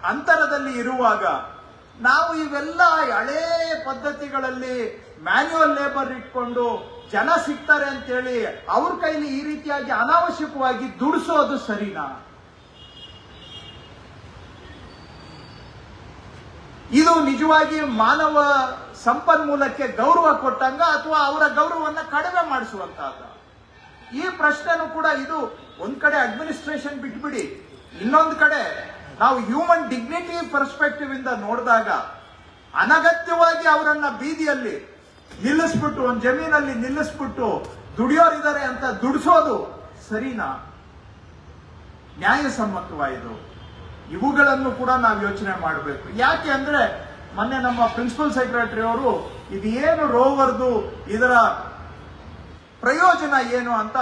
ಅಂತರದಲ್ಲಿ ಇರುವಾಗ ನಾವು ಇವೆಲ್ಲ ಹಳೇ ಪದ್ಧತಿಗಳಲ್ಲಿ ಮ್ಯಾನ್ಯುವಲ್ ಲೇಬರ್ ಇಟ್ಕೊಂಡು ಜನ ಸಿಗ್ತಾರೆ ಅಂತೇಳಿ ಅವ್ರ ಕೈಲಿ ಈ ರೀತಿಯಾಗಿ ಅನಾವಶ್ಯಕವಾಗಿ ದುಡಿಸೋದು ಸರಿನಾ? ಇದು ನಿಜವಾಗಿ ಮಾನವ ಸಂಪನ್ಮೂಲಕ್ಕೆ ಗೌರವ ಕೊಟ್ಟಂಗ ಅಥವಾ ಅವರ ಗೌರವವನ್ನ ಕಡಿಮೆ ಮಾಡಿಸುವಂತಹದ್ದು? ಈ ಪ್ರಶ್ನೆನೂ ಕೂಡ ಇದು ಒಂದ್ ಕಡೆ ಅಡ್ಮಿನಿಸ್ಟ್ರೇಷನ್ ಬಿಟ್ಬಿಡಿ, ಇನ್ನೊಂದು ಕಡೆ ನಾವು ಹ್ಯೂಮನ್ ಡಿಗ್ನಿಟಿ ಪರ್ಸ್ಪೆಕ್ಟಿವ್ ಇಂದ ನೋಡಿದಾಗ ಅನಗತ್ಯವಾಗಿ ಅವರನ್ನ ಬೀದಿಯಲ್ಲಿ ನಿಲ್ಲಿಸ್ಬಿಟ್ಟು, ಒಂದು ಜಮೀನಲ್ಲಿ ನಿಲ್ಲಿಸ್ಬಿಟ್ಟು ದುಡಿಯೋರಿದ್ದಾರೆ ಅಂತ ದುಡಿಸೋದು ಸರಿನಾ? ನ್ಯಾಯಸಮ್ಮತವಾ ಇದು ಇವುಗಳನ್ನು ಕೂಡ ನಾವು ಯೋಚನೆ ಮಾಡಬೇಕು. ಯಾಕೆ ಅಂದ್ರೆ ಮೊನ್ನೆ ನಮ್ಮ ಪ್ರಿನ್ಸಿಪಲ್ ಸೆಕ್ರೆಟರಿ ಅವರು, ಇದೇನು ರೋವರ್ದು, ಇದರ ಪ್ರಯೋಜನ ಏನು? ಅಂತ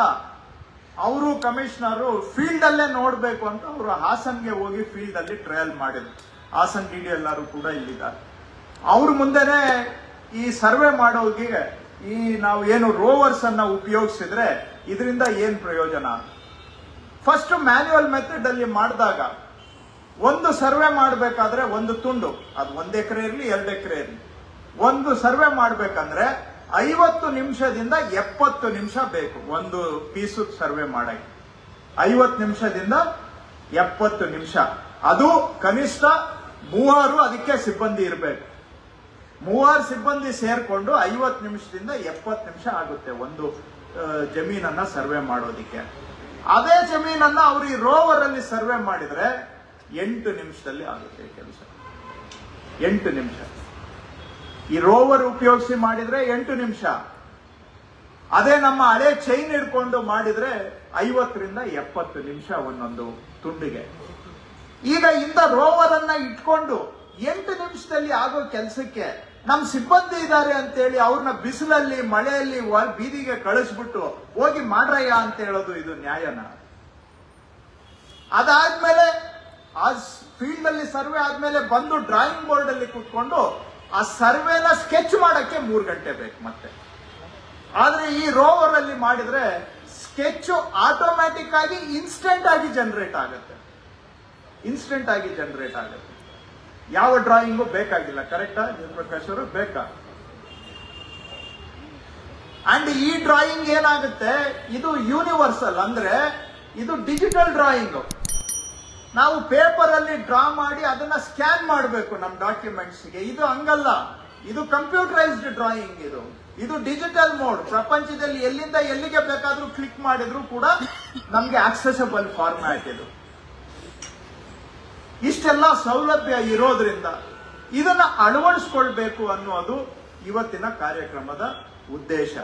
ಅವರು ಕಮಿಷನರು ಫೀಲ್ಡ್ ಅಲ್ಲೇ ನೋಡಬೇಕು ಅಂತ ಅವರು ಹಾಸನ್ಗೆ ಹೋಗಿ ಫೀಲ್ಡ್ ಅಲ್ಲಿ ಟ್ರಯಲ್ ಮಾಡಿದ್ರು. ಹಾಸನ್ ಡಿ ಡಿ ಎಲ್ಲರೂ ಕೂಡ ಇಲ್ಲಿದ್ದಾರೆ. ಅವ್ರ ಮುಂದೆನೆ ಈ ಸರ್ವೆ ಮಾಡೋರಿಗೆ ಈ ನಾವು ಏನು ರೋವರ್ಸ್ ಅನ್ನ ಉಪಯೋಗಿಸಿದ್ರೆ ಇದರಿಂದ ಏನ್ ಪ್ರಯೋಜನ ಫಸ್ಟ್ ಮ್ಯಾನ್ಯುವಲ್ ಮೆಥಡ್ ಅಲ್ಲಿ ಮಾಡಿದಾಗ ಒಂದು ಸರ್ವೆ ಮಾಡಬೇಕಾದ್ರೆ ಒಂದು ತುಂಡು. ಅದು ಒಂದ್ ಎಕರೆ ಇರಲಿ, ಎರಡು ಎಕರೆ ಇರಲಿ. ಒಂದು ಸರ್ವೆ ಮಾಡ್ಬೇಕಂದ್ರೆ ಐವತ್ತು ನಿಮಿಷದಿಂದ ಎಪ್ಪತ್ತು ನಿಮಿಷ ಬೇಕು. ಒಂದು ಪೀಸು ಸರ್ವೆ ಮಾಡಕ್ಕೆ ಐವತ್ತು ನಿಮಿಷದಿಂದ ಎಪ್ಪತ್ತು ನಿಮಿಷ. ಅದು ಕನಿಷ್ಠ ಮೂವರು ಅದಕ್ಕೆ ಸಿಬ್ಬಂದಿ ಇರಬೇಕು. ಮೂವರು ಸಿಬ್ಬಂದಿ ಸೇರ್ಕೊಂಡು ಐವತ್ತು ನಿಮಿಷದಿಂದ ಎಪ್ಪತ್ತು ನಿಮಿಷ ಆಗುತ್ತೆ ಒಂದು ಜಮೀನನ್ನ ಸರ್ವೆ ಮಾಡೋದಿಕ್ಕೆ. ಅದೇ ಜಮೀನನ್ನ ಅವರು ಈ ರೋವರ್ ಅಲ್ಲಿ ಸರ್ವೆ ಮಾಡಿದ್ರೆ ಎಂಟು ನಿಮಿಷದಲ್ಲಿ ಆಗುತ್ತೆ ಕೆಲಸ. ಎಂಟು ನಿಮಿಷ. ಈ ರೋವರ್ ಉಪಯೋಗಿಸಿ ಮಾಡಿದ್ರೆ ಎಂಟು ನಿಮಿಷ. ಅದೇ ನಮ್ಮ ಹಳೆ ಚೈನ್ ಹಿಡ್ಕೊಂಡು ಮಾಡಿದ್ರೆ ಐವತ್ತರಿಂದ ಎಪ್ಪತ್ತು ನಿಮಿಷ ಒಂದೊಂದು ತುಂಡಿಗೆ ಈಗ ಇಂಥ ರೋವರ್ ಅನ್ನ ಇಟ್ಕೊಂಡು ಎಂಟು ನಿಮಿಷದಲ್ಲಿ ಆಗೋ ಕೆಲಸಕ್ಕೆ ನಮ್ಮ ಸಿಬ್ಬಂದಿ ಇದ್ದಾರೆ ಅಂತೇಳಿ ಅವ್ರನ್ನ ಬಿಸಿಲಲ್ಲಿ, ಮಳೆಯಲ್ಲಿ ಬೀದಿಗೆ ಕಳಿಸ್ಬಿಟ್ಟು ಹೋಗಿ ಮಾಡ್ರಯ್ಯ ಅಂತ ಹೇಳೋದು ಇದು ನ್ಯಾಯನ. ಅದಾದ್ಮೇಲೆ ಆ ಫೀಲ್ಡ್ ಅಲ್ಲಿ ಸರ್ವೆ ಆದ್ಮೇಲೆ ಬಂದು ಡ್ರಾಯಿಂಗ್ ಬೋರ್ಡ್ ಅಲ್ಲಿ ಕೂತ್ಕೊಂಡು ಆ ಸರ್ವೆನ ಸ್ಕೆಚ್ ಮಾಡಕ್ಕೆ ಮೂರು ಗಂಟೆ ಬೇಕು ಮತ್ತೆ. ಆದ್ರೆ ಈ ರೋವರ್ ಅಲ್ಲಿ ಮಾಡಿದ್ರೆ ಸ್ಕೆಚ್ ಆಟೋಮ್ಯಾಟಿಕ್ ಆಗಿ ಇನ್ಸ್ಟೆಂಟ್ ಆಗಿ ಜನರೇಟ್ ಆಗುತ್ತೆ. ಇನ್ಸ್ಟೆಂಟ್ ಆಗಿ ಜನರೇಟ್ ಆಗುತ್ತೆ. ಯಾವ ಡ್ರಾಯಿಂಗು ಬೇಕಾಗಿಲ್ಲ ಕರೆಕ್ಟಾ ಜಯಪ್ರಕಾಶ್ ಅವರು ಬೇಕಾ? ಅಂಡ್ ಈ ಡ್ರಾಯಿಂಗ್ ಏನಾಗುತ್ತೆ? ಇದು ಯೂನಿವರ್ಸಲ್ ಅಂದ್ರೆ ಇದು ಡಿಜಿಟಲ್ ಡ್ರಾಯಿಂಗ್ ನಾವು ಪೇಪರ್ ಅಲ್ಲಿ ಡ್ರಾ ಮಾಡಿ ಅದನ್ನ ಸ್ಕ್ಯಾನ್ ಮಾಡಬೇಕು ನಮ್ಮ ಡಾಕ್ಯುಮೆಂಟ್ಸ್ಗೆ ಇದು ಹಂಗಲ್ಲ. ಇದು ಕಂಪ್ಯೂಟರೈಸ್ಡ್ ಡ್ರಾಯಿಂಗ್ ಇದು. ಇದು ಡಿಜಿಟಲ್ ಮೋಡ್ ಪ್ರಪಂಚದಲ್ಲಿ ಎಲ್ಲಿಂದ ಎಲ್ಲಿಗೆ ಬೇಕಾದ್ರೂ ಕ್ಲಿಕ್ ಮಾಡಿದ್ರು ಕೂಡ ನಮ್ಗೆ ಆಕ್ಸೆಸಬಲ್ ಫಾರ್ಮ್ಯಾಟ್ ಇದು. ಇಷ್ಟೆಲ್ಲ ಸೌಲಭ್ಯ ಇರೋದ್ರಿಂದ ಇದನ್ನ ಅಳವಡಿಸ್ಕೊಳ್ಬೇಕು ಅನ್ನೋದು ಇವತ್ತಿನ ಕಾರ್ಯಕ್ರಮದ ಉದ್ದೇಶ.